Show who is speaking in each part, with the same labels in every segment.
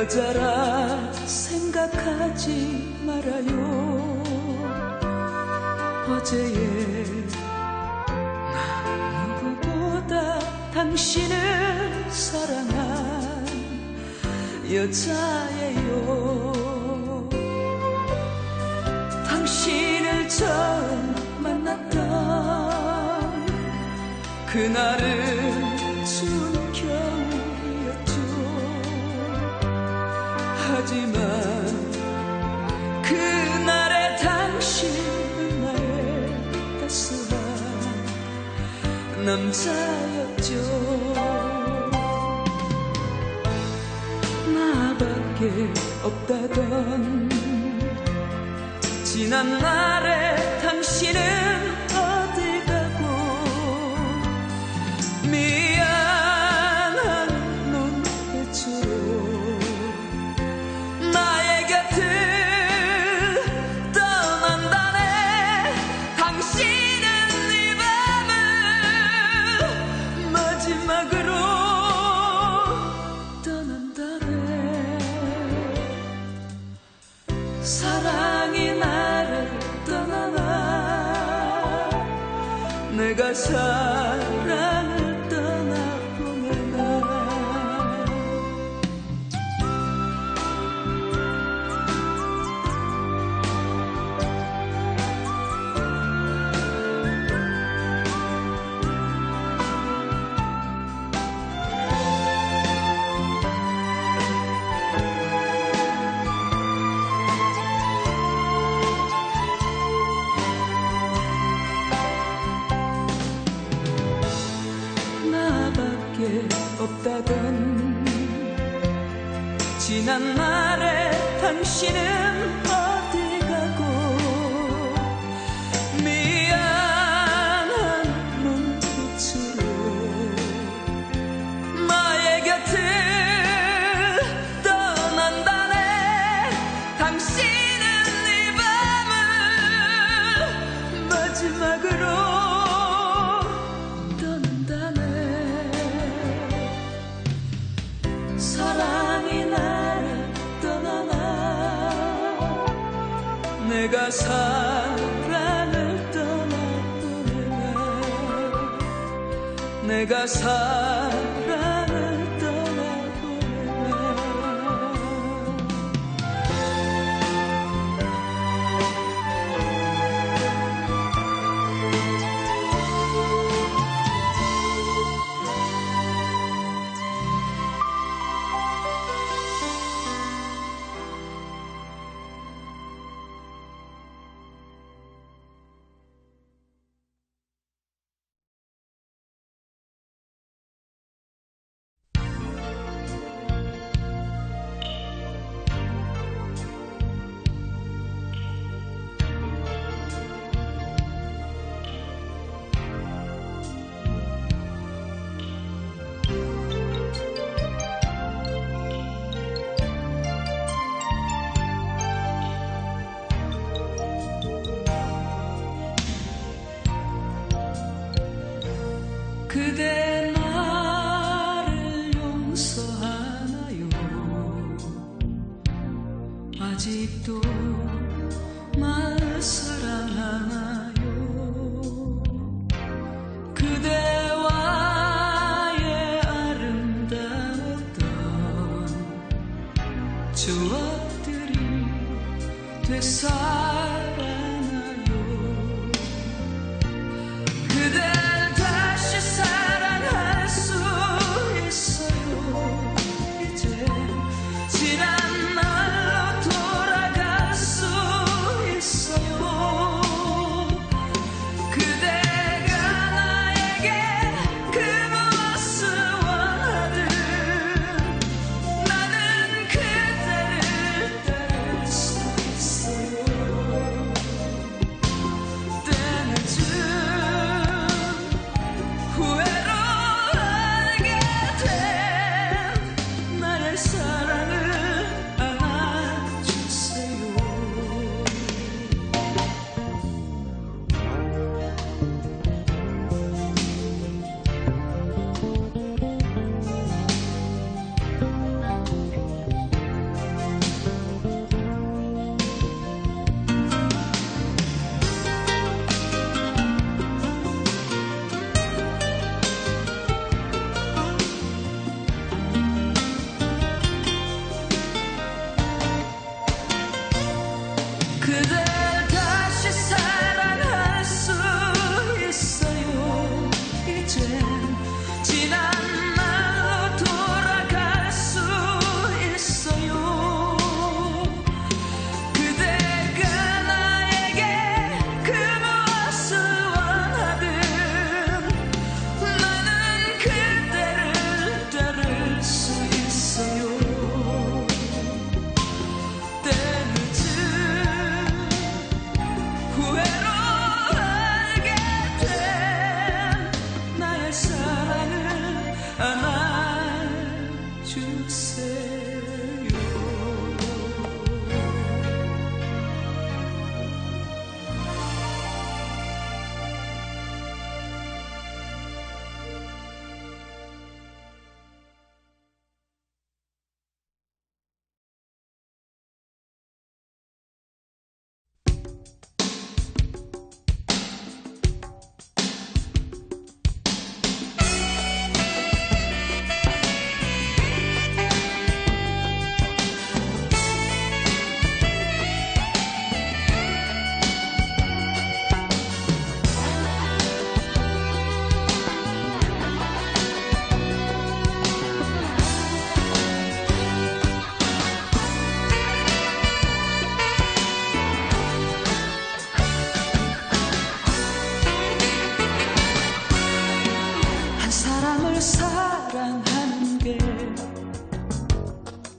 Speaker 1: 여자라 생각하지 말아요. 어제의 누구보다 당신을 사랑한 여자예요. 당신을 처음 만났던 그날을 남자였죠. 나밖에 없다던 지난 날의 당신은 사랑이 나를 떠나나? 내가 살 içine 그대 나를 용서하나요? 아직도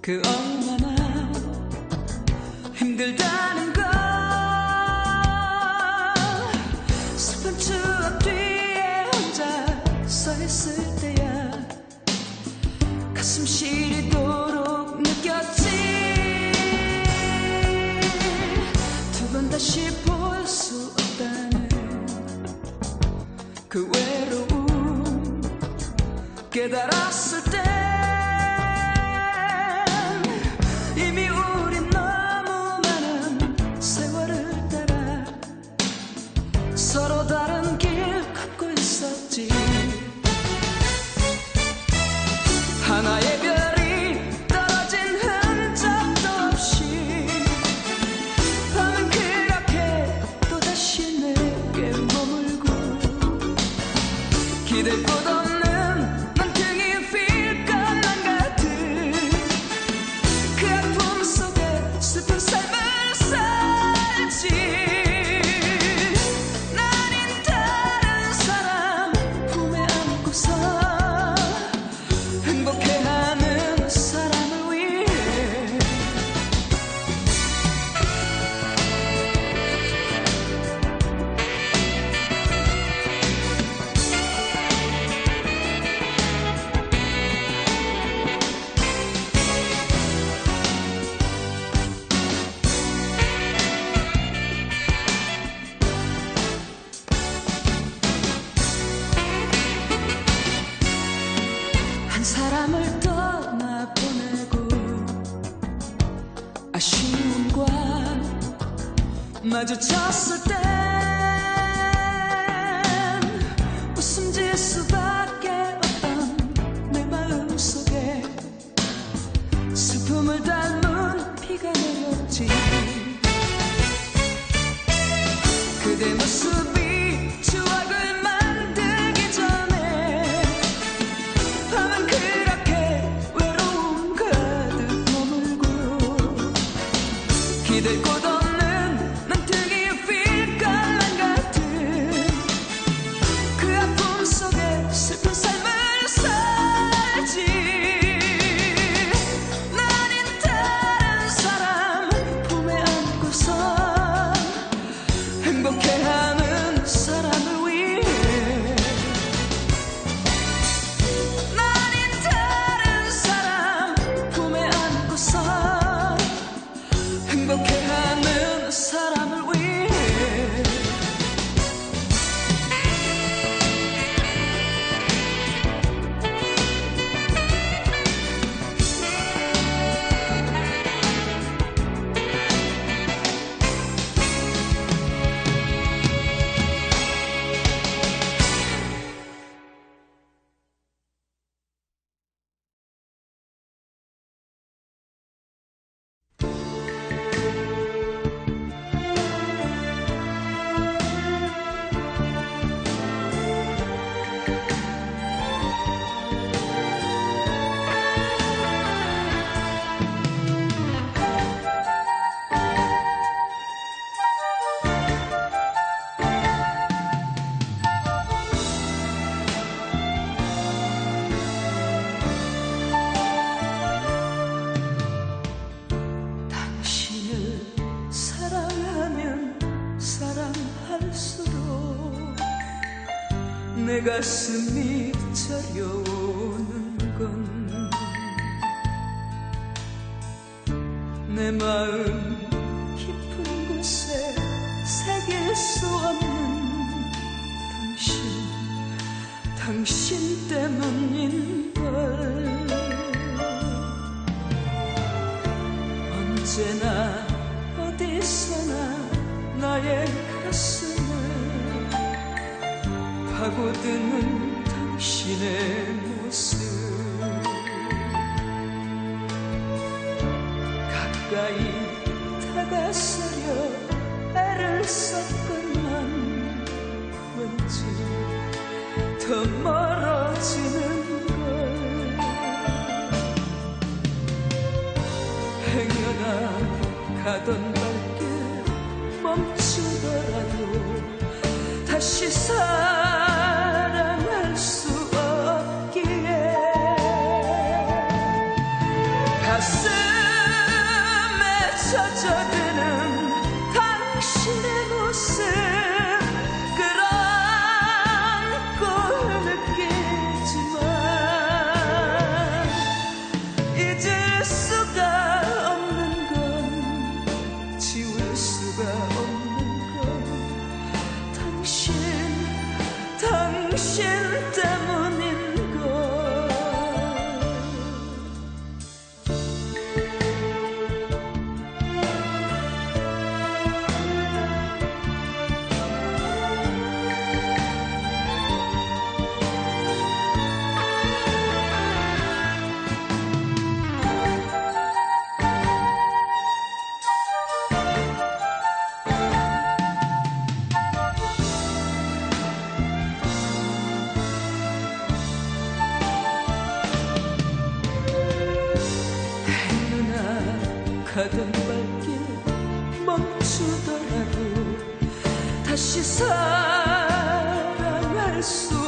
Speaker 1: 그 얼마나 힘들다는 걸. 슬픈 추억 뒤에 혼자 서 있을 때야 가슴 시리도록 느꼈지. 두 번 다시 볼 수 없다는 그 외로움 깨달았을 때 きで孤独 봤을 땐 웃음 질 수밖에 없던 내 마음 속에 슬픔을 닮은 피가 내렸지. 그대 모습이 가슴이 차려오는 건 내 마음 깊은 곳에 새길 수 없는 당신 당신 때문인 걸. 언제나 드는 당신의 다시 사랑할 수